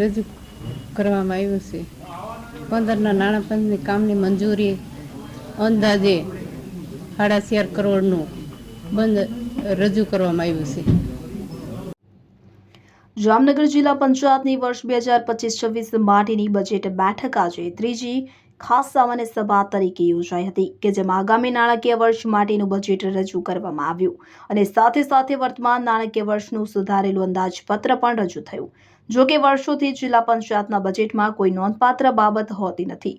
રજૂ કરવામાં આવ્યું છે. પંદરના નાણાં કામની મંજૂરી અંદાજે સાડા ચાર કરોડનું બંધ રજૂ કરવામાં આવ્યું છે. જામનગર જિલ્લા પંચાયતની વર્ષ બે હજાર પચીસ છવ્વીસ માટેની બજેટ બેઠક આજે. ત્રીજી ખાસ સામાન્ય સભા તરીકે યોજાઈ હતી કે જેમાં આગામી નાણાકીય વર્ષ માટેનું બજેટ રજૂ કરવામાં આવ્યું અને સાથે સાથે વર્તમાન નાણાકીય વર્ષનું સુધારેલું અંદાજપત્ર પણ રજૂ થયું. જો કે વર્ષોથી જિલ્લા પંચાયતના બજેટમાં કોઈ નોંધપાત્ર બાબત હોતી નથી.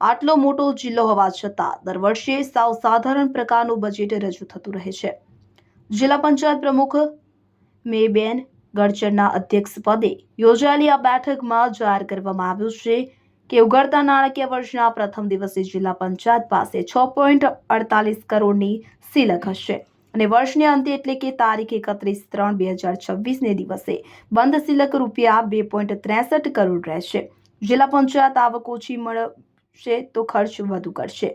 આટલો મોટો જિલ્લો હોવા છતાં દર વર્ષે સાવ સાધારણ પ્રકારનું બજેટ રજૂ થતું રહે છે. જિલ્લા પંચાયત પ્રમુખ મેબેન ગડચરના અધ્યક્ષપદે યોજાયેલી આ બેઠકમાં જાહેર કરવામાં આવ્યું છે કે ઉઘડતા નાણાકીય વર્ષના પ્રથમ દિવસે જિલ્લા પંચાયત પાસે છ પોઈન્ટ અડતાલીસ કરોડની સિલક હશે. અને વર્ષને અંતે એટલે કે તારીખ એકત્રીસ ત્રણ બે હજાર છવ્વીસને દિવસે બંધ સિલક રૂપિયા બે પોઈન્ટ ત્રેસઠ કરોડ રહેશે. જિલ્લા પંચાયત આવક ઓછી મળશે તો ખર્ચ વધુ કરશે.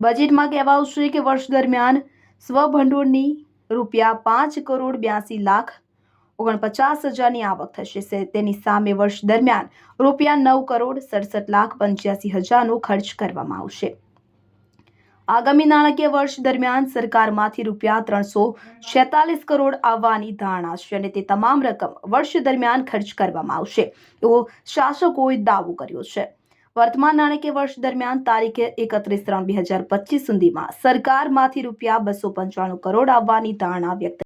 બજેટમાં કહેવાયું છે કે વર્ષ દરમિયાન સ્વભંડોળની રૂપિયા પાંચ કરોડ બ્યાસી લાખ ઓગણપચાસ હજારની આવક થશે. તેની સામે વર્ષ દરમિયાન રૂપિયા નવ કરોડ સડસઠ લાખ પંચ્યાસી હજારનો ખર્ચ કરવામાં આવશે. આગામી નાણાકીય વર્ષ દરમિયાન સરકારમાંથી રૂપિયા ત્રણસો છેતાલીસ કરોડ આવવાની ધારણા છે અને તે તમામ રકમ વર્ષ દરમિયાન ખર્ચ કરવામાં આવશે. એવો શાસકોએ દાવો કર્યો છે. વર્તમાન નાણાકીય વર્ષ દરમિયાન તારીખે એકત્રીસ ત્રણ બે હજાર પચીસ સુધીમાં સરકારમાંથી રૂપિયા બસો પંચાણું કરોડ આવવાની ધારણા વ્યક્ત